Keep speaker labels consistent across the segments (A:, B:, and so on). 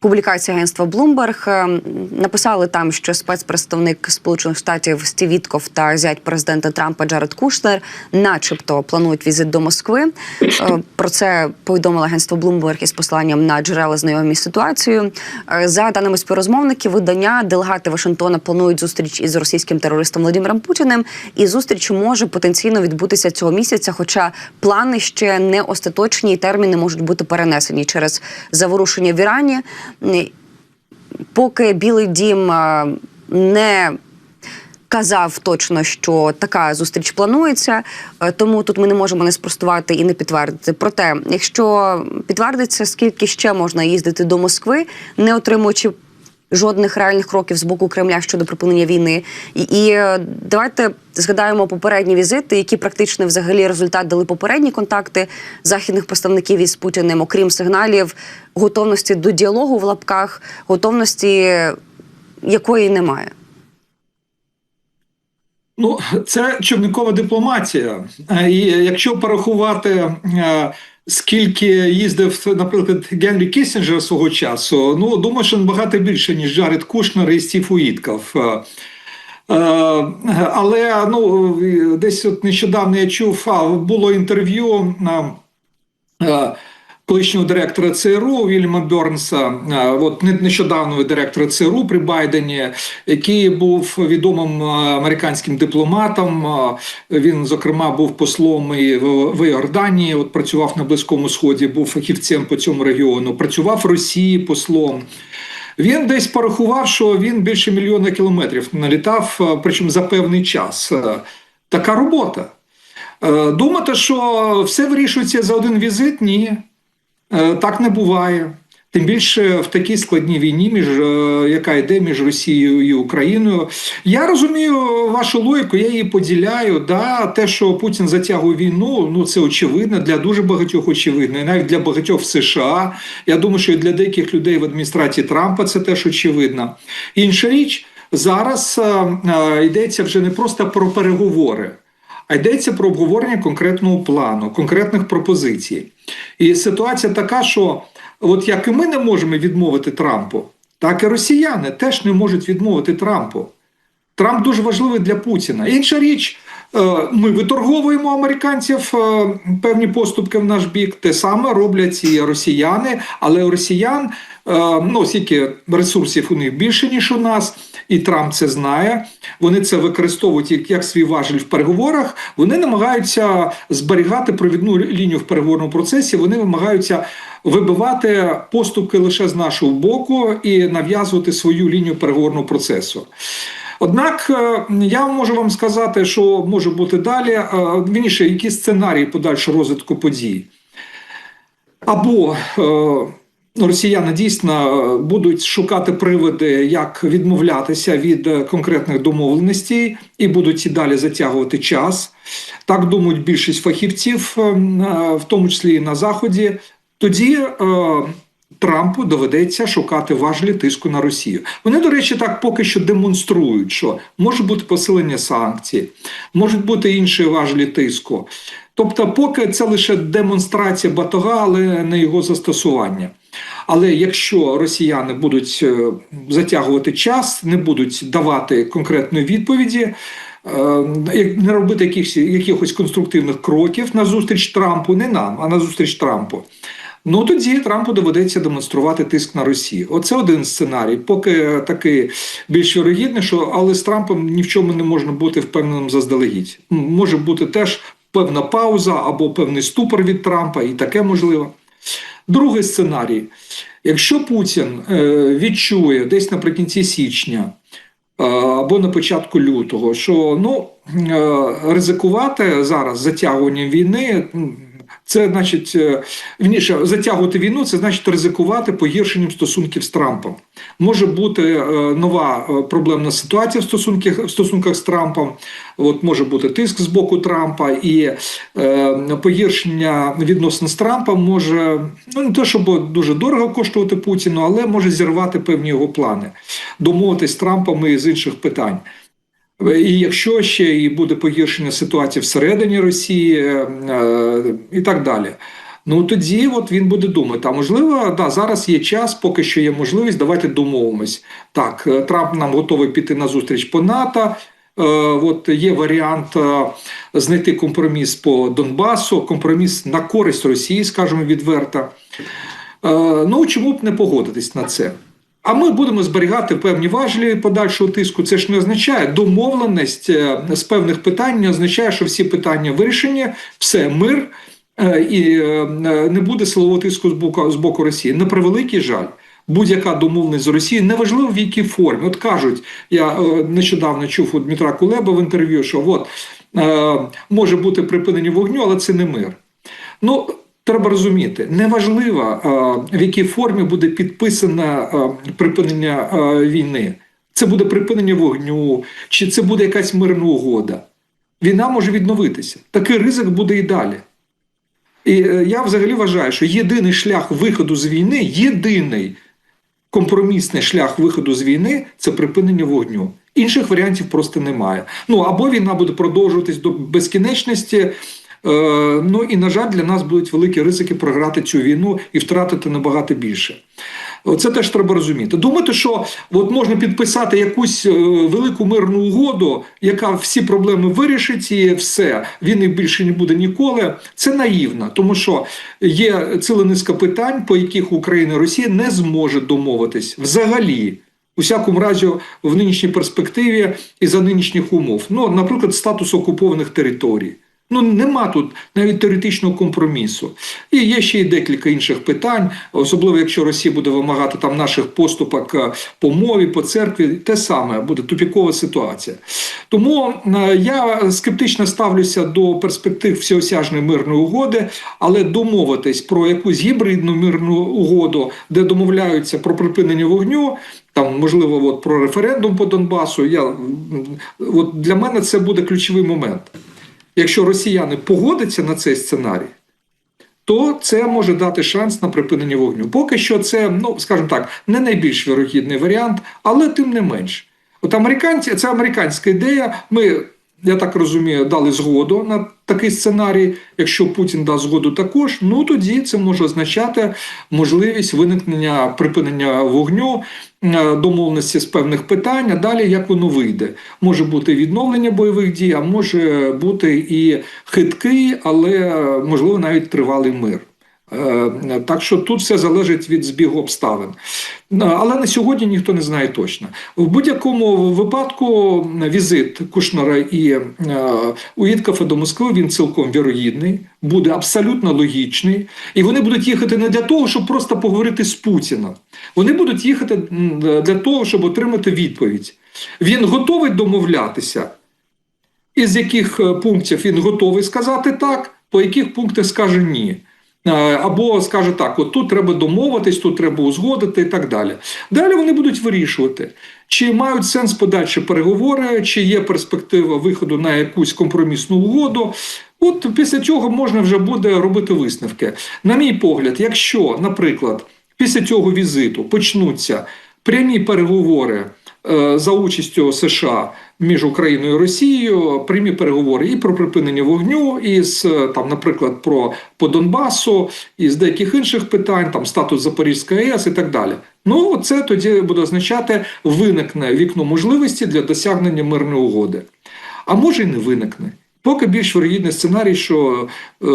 A: Публікація агентства Bloomberg е, написали там, що спецпредставник Сполучених Штатів Стів Вітков та зять президента Трампа Джаред Кушнер, начебто, планують візит до Москви. Е, Про це повідомило агентство Bloomberg із посланням на джерела знайомі з ситуацією. Е, За даними співрозмовників, видання делегати Вашингтона планують зустріч із російським терористом Владимиром Путіним. І зустріч може потенційно відбутися цього місяця. Хоча плани ще не остаточні, і терміни можуть бути перенесені через заворушення в Ірані. Поки Білий Дім не казав точно, що така зустріч планується, е, тому тут ми не можемо не спростувати і не підтвердити. Проте, якщо підтвердиться, скільки ще можна їздити до Москви, не отримуючи жодних реальних кроків з боку Кремля щодо припинення війни, і, і е, давайте згадаємо попередні візити, які практично взагалі результат дали попередні контакти західних представників із Путіним, окрім сигналів готовності до діалогу в лапках, готовності якої немає.
B: Ну, це човникова дипломатія. Е, І якщо порахувати, е, скільки їздив, наприклад, Генрі Кіссінджер свого часу, ну думаю, що набагато більше, ніж Джаред Кушнер і Стів Уітков. Е, е, Але ну, десь от нещодавно я чув, було інтерв'ю. Колишнього директора ЦРУ Вільяма Бернса, от нещодавнього директора ЦРУ при Байдені, який був відомим американським дипломатом. Він, зокрема, був послом і в Іорданії, от працював на Близькому Сході, був фахівцем по цьому регіону, працював в Росії послом. Він десь порахував, що він більше мільйона кілометрів налітав, причому за певний час. Така робота. Е, Думати, що все вирішується за один візит, ні. Е, Так не буває. Тим більше в такій складній війні, між е, яка йде між Росією і Україною. Я розумію вашу логіку, я її поділяю. Да, те, що Путін затягує війну, ну це очевидно для дуже багатьох очевидно, і навіть для багатьох в США. Я думаю, що і для деяких людей в адміністрації Трампа це теж очевидно. Інша річ зараз е, йдеться вже не просто про переговори. А йдеться про обговорення конкретного плану, конкретних пропозицій. І ситуація така, що от як і ми не можемо відмовити Трампу, так і росіяни теж не можуть відмовити Трампу. Трамп дуже важливий для Путіна. Інша річ, е, ми виторговуємо американців е, певні поступки в наш бік. Те саме роблять і росіяни, але у росіян е, ну, оскільки ресурсів у них більше, ніж у нас, і Трамп це знає. Вони це використовують як, як свій важель в переговорах. Вони намагаються зберігати провідну лінію в переговорному процесі. Вони намагаються вибивати поступки лише з нашого боку і нав'язувати свою лінію переговорного процесу. Однак е, я можу вам сказати, що може бути далі. е, Вірніше, які сценарії подальшого розвитку подій. Або е, росіяни дійсно е, будуть шукати приводи, як відмовлятися від е, конкретних домовленостей, і будуть і далі затягувати час. Так думають більшість фахівців, е, в тому числі і на Заході. Тоді Трампу доведеться шукати важелі тиску на Росію. Вони, до речі, так поки що демонструють, що може бути посилення санкцій, можуть бути інші важелі тиску. Тобто, поки це лише демонстрація батога, але не його застосування. Але якщо росіяни будуть е, затягувати час, не будуть давати конкретної відповіді, е, не робити якихось, якихось конструктивних кроків на зустріч Трампу, не нам, а на зустріч Трампу. Ну тоді Трампу доведеться демонструвати тиск на Росію. Оце один сценарій. Поки такий більш вірогідний, що але з Трампом ні в чому не можна бути впевненим заздалегідь. Може бути теж певна пауза або певний ступор від Трампа, і таке можливо. Другий сценарій: якщо Путін е, відчує десь наприкінці січня е, або на початку лютого, що ну е, ризикувати зараз затягуванням війни. Це значить, е, вірніше, затягувати війну, це значить ризикувати погіршенням стосунків з Трампом. Може бути е, нова е, проблемна ситуація в стосунках, в стосунках з Трампом. От може бути тиск з боку Трампа, і е, погіршення відносин з Трампом може ну не те, щоб дуже дорого коштувати Путіну, але може зірвати певні його плани, домовитись з Трампом і з інших питань. І якщо ще і буде погіршення ситуації всередині Росії е, і так далі. Ну тоді от він буде думати. А можливо, да, зараз є час, поки що є можливість, давайте домовимось. Так, е, Трамп нам готовий піти на зустріч по НАТО. Е, От є варіант е, знайти компроміс по Донбасу, компроміс на користь Росії, скажімо відверто. Е, Ну чому б не погодитись на це? А ми будемо зберігати певні важелі подальшого тиску. Це ж не означає домовленість е, з певних питань, не означає, що всі питання вирішені, все мир е, і е, не буде силового тиску з боку з боку Росії. На превеликий жаль. Будь-яка домовленість з Росією, неважливо в якій формі. От кажуть, я нещодавно чув у Дмитра Кулеба в інтерв'ю, що от може бути припинення вогню, але це не мир. Ну, треба розуміти, неважливо, е, в якій формі буде підписане е, припинення е, війни. Це буде припинення вогню, чи це буде якась мирна угода. Війна може відновитися. Такий ризик буде і далі. І я взагалі вважаю, що єдиний шлях виходу з війни, єдиний компромісний шлях виходу з війни це припинення вогню. Інших варіантів просто немає. Ну або війна буде продовжуватись до безкінечності. Е, ну і на жаль, для нас будуть великі ризики програти цю війну і втратити набагато більше. Це теж треба розуміти. Думати, що от можна підписати якусь е, велику мирну угоду, яка всі проблеми вирішить, і все війни більше не буде ніколи. Це наївно, тому що є ціла низка питань, по яких Україна і Росія не зможе домовитись взагалі. У всякому разі, в нинішній перспективі і за нинішніх умов. Ну, наприклад, статус окупованих територій. Ну, нема тут навіть теоретичного компромісу. І є ще й декілька інших питань, особливо якщо Росія буде вимагати там наших поступок е, по мові, по церкві, те саме буде тупікова ситуація. Тому е, я скептично ставлюся до перспектив всеосяжної мирної угоди, але домовитись про якусь гібридну мирну угоду, де домовляються про припинення вогню. Там, можливо, от про референдум по Донбасу. Я, от для мене це буде ключовий момент. Якщо росіяни погодяться на цей сценарій, то це може дати шанс на припинення вогню. Поки що це, ну скажімо так, не найбільш вірогідний варіант, але тим не менш. От американці, це американська ідея. Ми, я так розумію, дали згоду на такий сценарій. Якщо Путін дасть згоду також, ну тоді це може означати можливість виникнення припинення вогню, е, домовленості з певних питань. А далі як воно вийде? Може бути відновлення бойових дій, а може бути і хиткий, але можливо навіть тривалий мир. Е, Так що тут все залежить від збігу обставин. Е, Але на сьогодні ніхто не знає точно. В будь-якому випадку візит Кушнера і е, Уїткафа до Москви він цілком вірогідний, буде абсолютно логічний. І вони будуть їхати не для того, щоб просто поговорити з Путіном. Вони будуть їхати для того, щоб отримати відповідь. Він готовий домовлятися, із яких пунктів він готовий сказати так, по яких пунктах скаже ні. Е, Або скаже так: от тут треба домовитись, тут треба узгодити і так далі. Далі вони будуть вирішувати, чи мають сенс подальші переговори, чи є перспектива виходу на якусь компромісну угоду. От після цього можна вже буде робити висновки. На мій погляд, якщо, наприклад, після цього візиту почнуться прямі переговори за участю США між Україною і Росією, прямі переговори і про припинення вогню, і з е, там, наприклад, про по Донбасу, і з деяких інших питань, там статус Запорізької АЕС і так далі. Ну це тоді буде означати виникне вікно можливості для досягнення мирної угоди. А може й не виникне. Поки більш вірогідний сценарій, що е,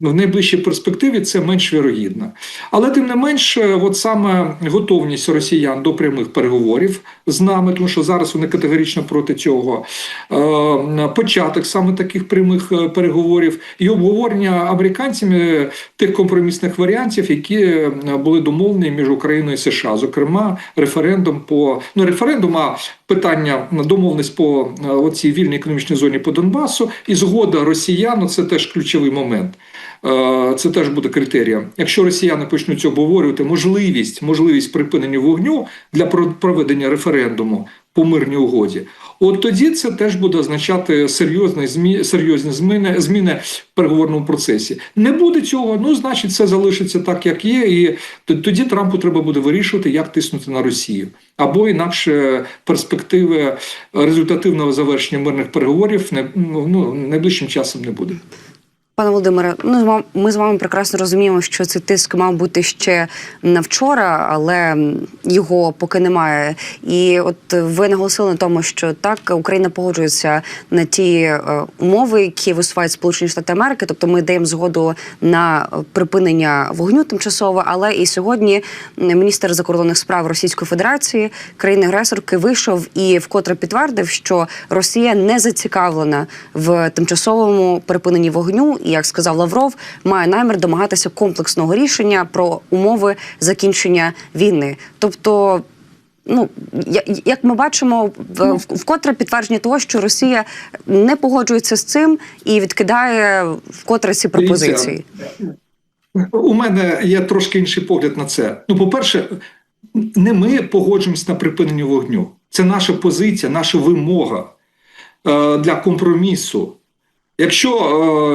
B: в найближчій перспективі це менш вірогідно. Але тим не менш, е, от саме готовність росіян до прямих переговорів з нами, тому що зараз вони категорично проти цього. е, Початок саме таких прямих е, переговорів і обговорення американцями тих компромісних варіантів, які були домовлені між Україною і США, зокрема, референдум по ну референдум, а питання домовленість по цій вільній економічній зоні по Донбасу і згода росіян це теж ключовий момент. Е, Це теж буде критерієм. Якщо росіяни почнуть обговорювати можливість, можливість припинення вогню для про- проведення референдуму по мирній угоді, от тоді це теж буде означати серйозні змі, серйозні зміни, зміни в переговорному процесі. Не буде цього, ну значить, це залишиться так, як є, і тоді Трампу треба буде вирішувати, як тиснути на Росію. Або інакше перспективи результативного завершення мирних переговорів не, ну, найближчим часом не буде.
A: Пане Володимире, ну ми з вами прекрасно розуміємо, що цей тиск мав бути ще на вчора, але його поки немає. І от ви наголосили на тому, що так Україна погоджується на ті е, умови, які висувають Сполучені Штати Америки. Тобто ми даємо згоду на припинення вогню тимчасово. Але і сьогодні міністр закордонних справ Російської Федерації країни-агресорки вийшов і вкотре підтвердив, що Росія не зацікавлена в тимчасовому припиненні вогню, і як сказав Лавров, має намір домагатися комплексного рішення про умови закінчення війни. Тобто. Ну, як ми бачимо, в- в- вкотре підтвердження того, що Росія не погоджується з цим і відкидає вкотре ці пропозиції.
B: У мене є трошки інший погляд на це. Ну, по-перше, не ми погоджуємося на припинення вогню. Це наша позиція, наша вимога е, для компромісу. Якщо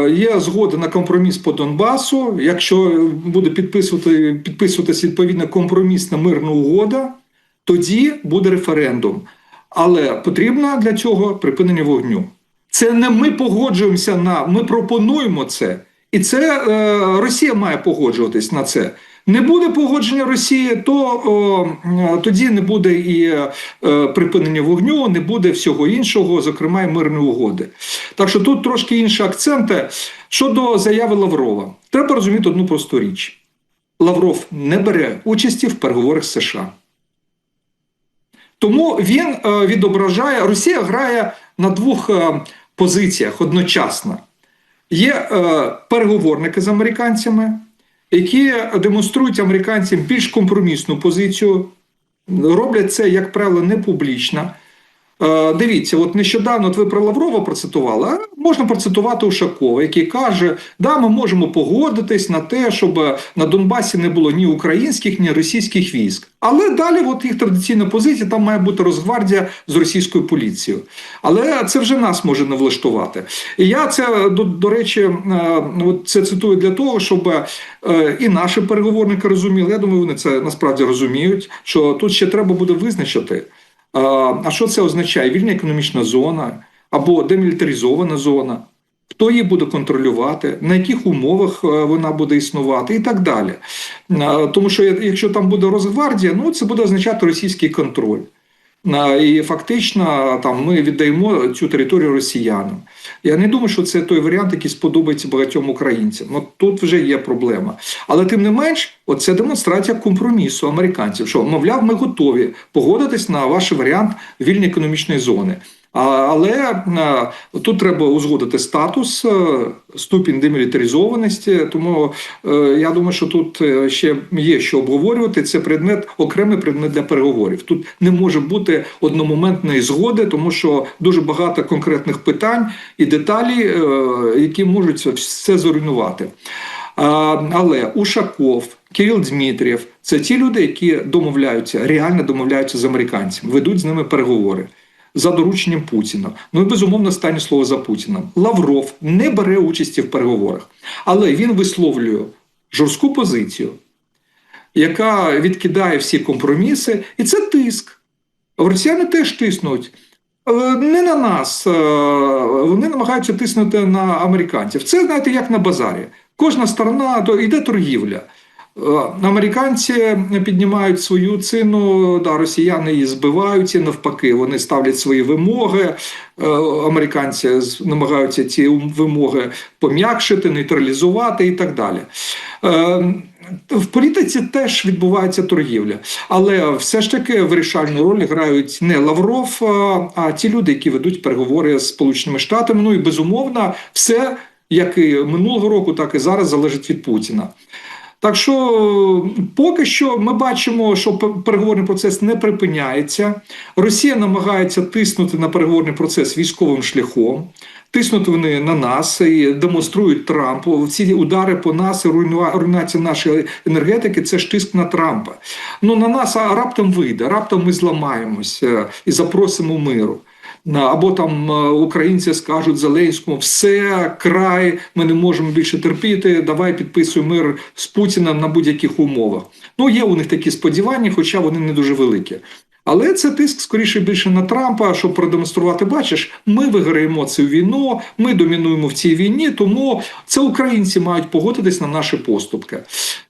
B: е, є згода на компроміс по Донбасу, якщо буде підписувати, підписуватися відповідна компромісна мирна угода, тоді буде референдум. Але потрібно для цього припинення вогню. Це не ми погоджуємося на, ми пропонуємо це. І це е, Росія має погоджуватись на це. Не буде погодження Росії, то о, е, тоді не буде і е, припинення вогню, не буде всього іншого, зокрема і мирної угоди. Так що тут трошки інші акценти. Щодо заяви Лаврова, треба розуміти одну просту річ: Лавров не бере участі в переговорах з США. Тому він е, відображає, Росія грає на двох е, позиціях одночасно. Є е, переговорники з американцями, які демонструють американцям більш компромісну позицію, роблять це, як правило, не публічно. Е, Дивіться, от нещодавно от ви про Лаврова процитували, а можна процитувати Ушакова, який каже: да, ми можемо погодитись на те, щоб на Донбасі не було ні українських, ні російських військ. Але далі, от їх традиційна позиція, там має бути Росгвардія з російською поліцією. Але це вже нас може не влаштувати. І я це до, до речі, е, от це цитую для того, щоб е, і наші переговорники розуміли. Я думаю, вони це насправді розуміють, що тут ще треба буде визначити. А що це означає? Вільна економічна зона або демілітаризована зона? Хто її буде контролювати, на яких умовах е, вона буде існувати, і так далі. Тому що якщо там буде Росгвардія, ну це буде означати російський контроль. І фактично там ми віддаємо цю територію росіянам. Я не думаю, що це той варіант, який сподобається багатьом українцям. От тут вже є проблема. Але тим не менш, це демонстрація компромісу американців, що мовляв, ми готові погодитись на ваш варіант вільної економічної зони. Але тут треба узгодити статус, е, ступінь демілітаризованості. Тому е, я думаю, що тут е, ще є що обговорювати. Це предмет, окремий предмет для переговорів. Тут не може бути одномоментної згоди, тому що дуже багато конкретних питань і деталі, е, які можуть все зруйнувати. Але Ушаков, Кирил Дмитрієв це ті люди, які домовляються, реально домовляються з американцями, ведуть з ними переговори. За дорученням Путіна. Ну і безумовно останнє слово за Путіном. Лавров не бере участі в переговорах, але він висловлює жорстку позицію, яка відкидає всі компроміси, і це тиск. Росіяни теж тиснуть. Е, Не на нас, е, вони намагаються тиснути на американців. Це знаєте, як на базарі. Кожна сторона то йде торгівля. Е, Американці піднімають свою ціну, да, росіяни її збивають і навпаки. Вони ставлять свої вимоги. Е, Американці намагаються ці вимоги пом'якшити, нейтралізувати і так далі. Е, В політиці теж відбувається торгівля, але все ж таки вирішальну роль грають не Лавров, а- ті люди, які ведуть переговори з Сполученими Штатами. Ну і безумовно, все як і минулого року, так і зараз залежить від Путіна. Так що поки що ми бачимо, що пе- переговорний процес не припиняється. Росія намагається тиснути на переговорний процес військовим шляхом. Тиснуть вони на нас і демонструють Трампу. Ці удари по нас і руйнація нашої енергетики це ж тиск на Трампа. Ну на нас раптом вийде, раптом ми зламаємося і запросимо миру. Або там е, українці скажуть Зеленському, все, край, ми не можемо більше терпіти, давай підписуй мир з Путіним на будь-яких умовах. Ну, є у них такі сподівання, хоча вони не дуже великі. Але це тиск скоріше більше на Трампа, щоб продемонструвати, бачиш, ми виграємо цю війну, ми домінуємо в цій війні, тому це українці мають погодитись на наші поступки.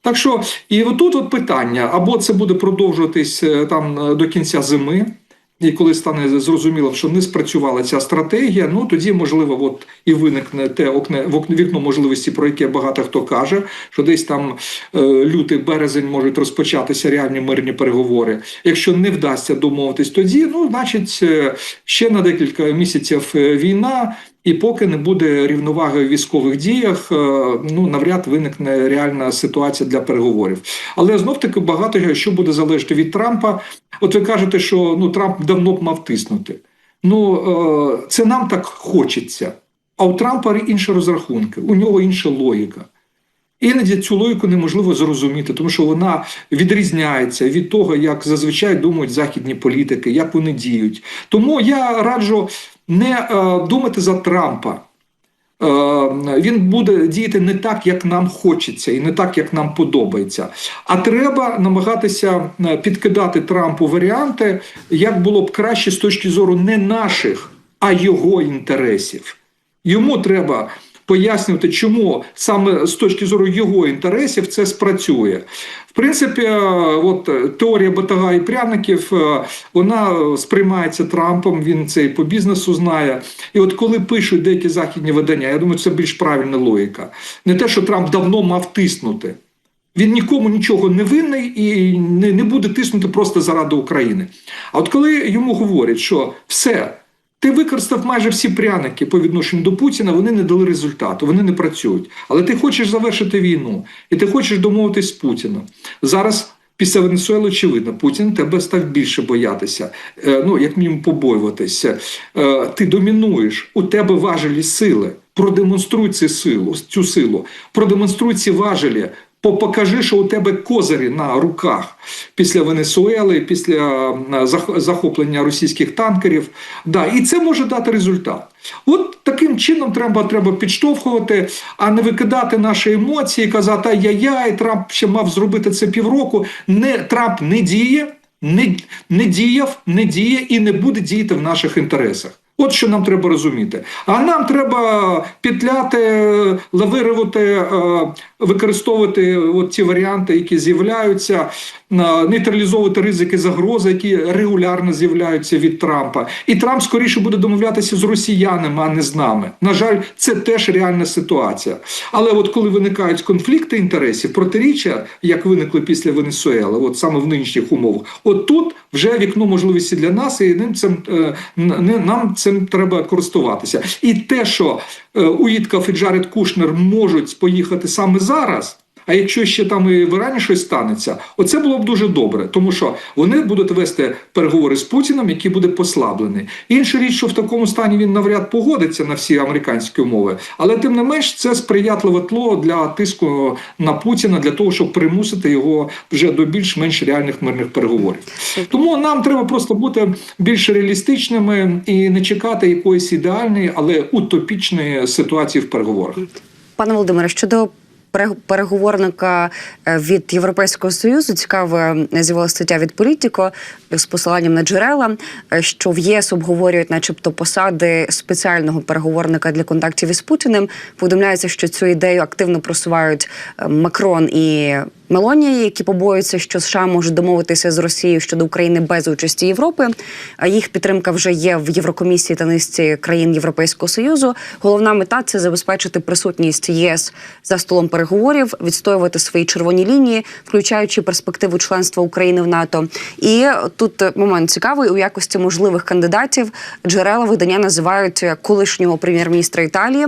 B: Так що, і отут от питання: або це буде продовжуватись е, там е, до кінця зими. І коли стане зрозуміло, що не спрацювала ця стратегія, ну тоді можливо, от і виникне те окне вікно можливості, про яке багато хто каже, що десь там е, лютий березень можуть розпочатися реальні мирні переговори. Якщо не вдасться домовитись, тоді ну значить е, ще на декілька місяців е, війна. І поки не буде рівноваги в військових діях, е, ну навряд виникне реальна ситуація для переговорів. Але знов таки багато що буде залежати від Трампа. От ви кажете, що ну Трамп давно б мав тиснути. Ну е, це нам так хочеться. А у Трампа інші розрахунки, у нього інша логіка. Іноді цю логіку неможливо зрозуміти, тому що вона відрізняється від того, як зазвичай думають західні політики, як вони діють. Тому я раджу не е, думати за Трампа. Е, він буде діяти не так, як нам хочеться, і не так, як нам подобається. А треба намагатися е, підкидати Трампу варіанти, як було б краще з точки зору не наших, а його інтересів. Йому треба пояснювати, чому саме з точки зору його інтересів це спрацює. В принципі, е, от е, теорія батага і пряників е, вона сприймається Трампом. Він це і по бізнесу знає. І от коли пишуть деякі західні видання, я думаю, це більш правильна логіка. Не те, що Трамп давно мав тиснути. Він нікому нічого не винний і не, не буде тиснути просто заради України. А от коли йому говорять, що все. Ти використав майже всі пряники по відношенню до Путіна, вони не дали результату, вони не працюють. Але ти хочеш завершити війну, і ти хочеш домовитись з Путіном. Зараз після Венесуели, очевидно, Путін тебе став більше боятися, е, ну як мінімум побоюватися. Е, Ти домінуєш, у тебе важелі сили. Продемонструй цю силу, цю силу, продемонструй ці важелі. По- Покажи, що у тебе козирі на руках після Венесуели, після захоплення російських танкерів. Да, і це може дати результат. От таким чином треба, треба підштовхувати, а не викидати наші емоції, казати ай-яй-яй, Трамп ще мав зробити це півроку. Не Трамп не діє, не, не діяв, не діє і не буде діяти в наших інтересах. От що нам треба розуміти. А нам треба петляти, лавирувати, е, використовувати от ці варіанти, які з'являються, нейтралізовувати ризики загрози, які регулярно з'являються від Трампа. І Трамп скоріше буде домовлятися з росіянами, а не з нами. На жаль, це теж реальна ситуація. Але от коли виникають конфлікти інтересів, протиріччя, як виникли після Венесуели, от саме в нинішніх умовах, от тут вже вікно можливості для нас, і ним цим е, не- нам цим треба користуватися. І те, що Уїтков і Джаред Кушнер можуть поїхати саме зараз. А якщо ще там і в Ірані щось станеться, оце було б дуже добре, тому що вони будуть вести переговори з Путіном, який буде послаблений. Інша річ, що в такому стані він навряд погодиться на всі американські умови, але тим не менш це сприятливе тло для тиску на Путіна для того, щоб примусити його вже до більш-менш реальних мирних переговорів. Тому нам треба просто бути більш реалістичними і не чекати якоїсь ідеальної, але утопічної ситуації в переговорах.
A: Пане Володимире, щодо переговорника е, від Європейського союзу, цікаве з'явила стаття від Політіко з посиланням на джерела, е, що в ЄС обговорюють, начебто, посади спеціального переговорника для контактів із Путіним. Повідомляється, що цю ідею активно просувають е, Макрон і. Мелонії, які побоюються, що США можуть домовитися з Росією щодо України без участі Європи. А їх підтримка вже є в Єврокомісії та низці країн Європейського союзу. Головна мета це забезпечити присутність ЄС за столом переговорів, відстоювати свої червоні лінії, включаючи перспективу членства України в НАТО. І тут момент цікавий у якості можливих кандидатів. Джерела видання називають колишнього прем'єр-міністра Італії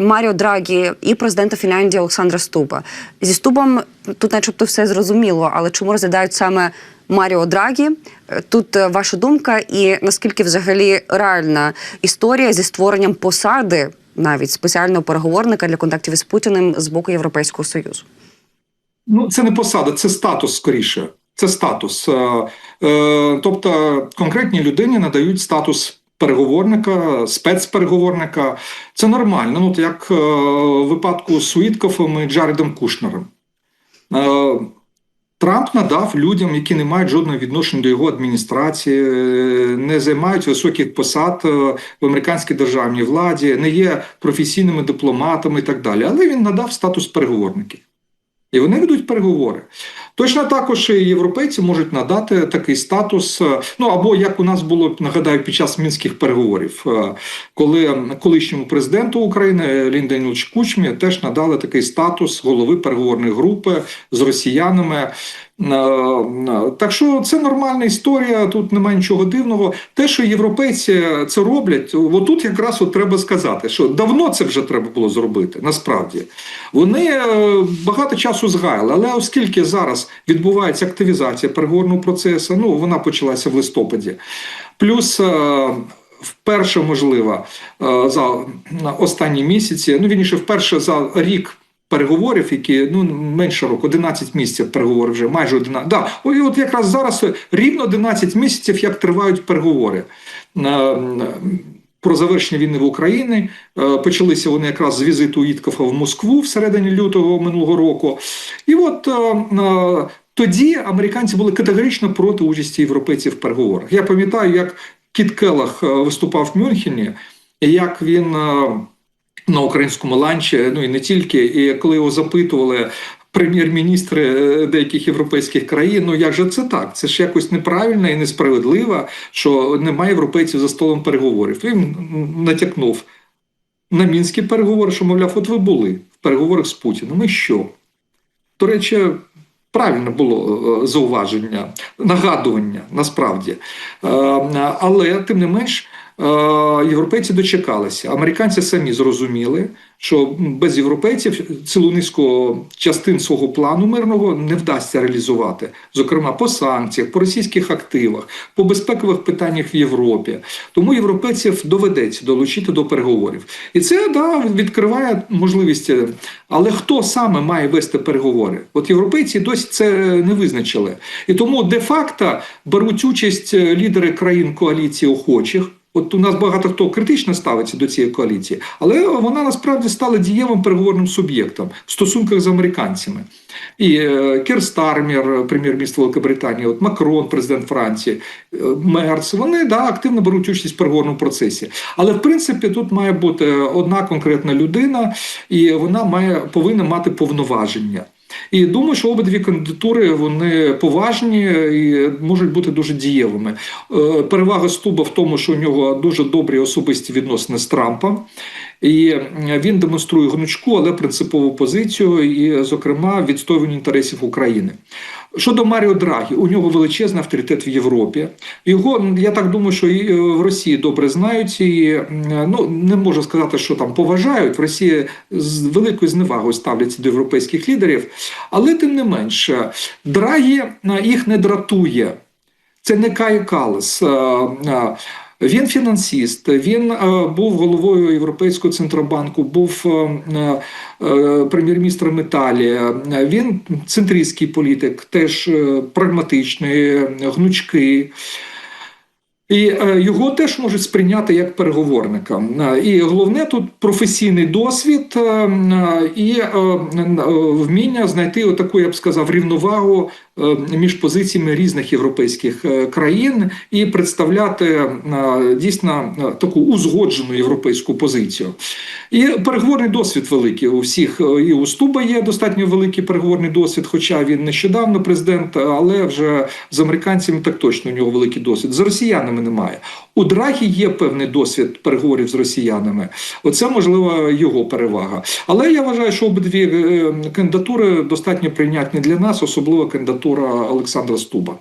A: Маріо Драгі і президента Фінляндії Олександра Ступа. Зі Ступом тут, начебто, все зрозуміло, але чому розглядають саме Маріо Драгі? Е, Тут е, ваша думка, і наскільки взагалі реальна історія зі створенням посади навіть спеціального переговорника для контактів із Путіним з боку Європейського союзу?
B: Ну, це не посада, це статус скоріше. Це статус. Е, Тобто конкретній людині надають статус переговорника, спецпереговорника. Це нормально. Ну, як в випадку з Уіткофом і Джаредом Кушнером. Е, Трамп надав людям, які не мають жодного відношення до його адміністрації, е, не займають високих посад е, в американській державній владі, не є професійними дипломатами і так далі. Але він надав статус переговорників. І вони ведуть переговори. Точно також і європейці можуть надати такий статус. е, Ну або як у нас було нагадаю під час мінських переговорів, е, коли колишньому президенту України Лін Кучмі теж надали такий статус голови переговорної групи з росіянами. Так що це нормальна історія, тут немає нічого дивного. Те, що європейці це роблять, отут якраз от треба сказати, що давно це вже треба було зробити. Насправді вони е, багато часу згаяли, але оскільки зараз відбувається активізація переговорного процесу, ну вона почалася в листопаді, плюс. е, Вперше, можливо, е, за останні місяці, ну вірніше, вперше за рік переговорів, які ну менше року, 11 місяців переговорів вже майже 11. Да, ой, от якраз зараз рівно 11 місяців, як тривають переговори. Е, Про завершення війни в Україні Е, почалися вони якраз з візиту Іткофа в Москву всередині лютого минулого року. І от е, тоді американці були категорично проти участі європейців в переговорах. Я пам'ятаю, як Кіт Келлах е, виступав в Мюнхені, і як він на українському ланчі, ну і не тільки, і коли його запитували. Прем'єр-міністри е, деяких європейських країн, ну як же це так? Це ж якось неправильно і несправедливо, що немає європейців за столом переговорів. Він натякнув на мінські переговори, що мовляв, от ви були в переговорах з Путіним. І що? До речі, правильне було е, зауваження, нагадування насправді. Е, Але тим не менш. Е, Європейці дочекалися. Американці самі зрозуміли, що без європейців цілу низку частин свого плану мирного не вдасться реалізувати, зокрема по санкціях, по російських активах, по безпекових питаннях в Європі. Тому європейців доведеться долучити до переговорів, і це да відкриває можливість. Але хто саме має вести переговори? От європейці досі це не визначили, і тому де-факто беруть участь лідери країн коаліції охочих. От у нас багато хто критично ставиться до цієї коаліції, але вона насправді стала дієвим переговорним суб'єктом в стосунках з американцями. І е, Кер Стармер, прем'єр-міністр Великобританії, от Макрон, президент Франції, е, Мерц, вони да, активно беруть участь в переговорному процесі. Але в принципі тут має бути одна конкретна людина, і вона має повинна мати повноваження. І думаю, що обидві кандидатури вони поважні і можуть бути дуже дієвими. Е, Перевага Стуба в тому, що у нього дуже добрі особисті відносини з Трампом, і він демонструє гнучку, але принципову позицію, і, зокрема, відстоювання інтересів України. Щодо Маріо Драгі, у нього величезний авторитет в Європі. Його я так думаю, що і е, в Росії добре знають і ну не можу сказати, що там поважають. В Росії з великою зневагою ставляться до європейських лідерів, але тим не менше, Драгі е, їх не дратує. Це не Кай Калес. Він фінансіст, він е, був головою Європейського центробанку, був е, е, прем'єр-міністром Італії. Він центристський політик, теж прагматичний, гнучкий. І е, його теж можуть сприйняти як переговорника. Е, І головне тут професійний досвід е, і вміння знайти отаку, я б сказав, рівновагу між позиціями різних європейських країн і представляти дійсно таку узгоджену європейську позицію. І переговорний досвід великий у всіх. І у Стуба є достатньо великий переговорний досвід, хоча він нещодавно президент, але вже з американцями так точно у нього великий досвід. З росіянами немає. У Драгі є певний досвід переговорів з росіянами. Оце можливо його перевага. Але я вважаю, що обидві е, кандидатури достатньо прийнятні для нас, особливо кандидатура Олександра Стуба.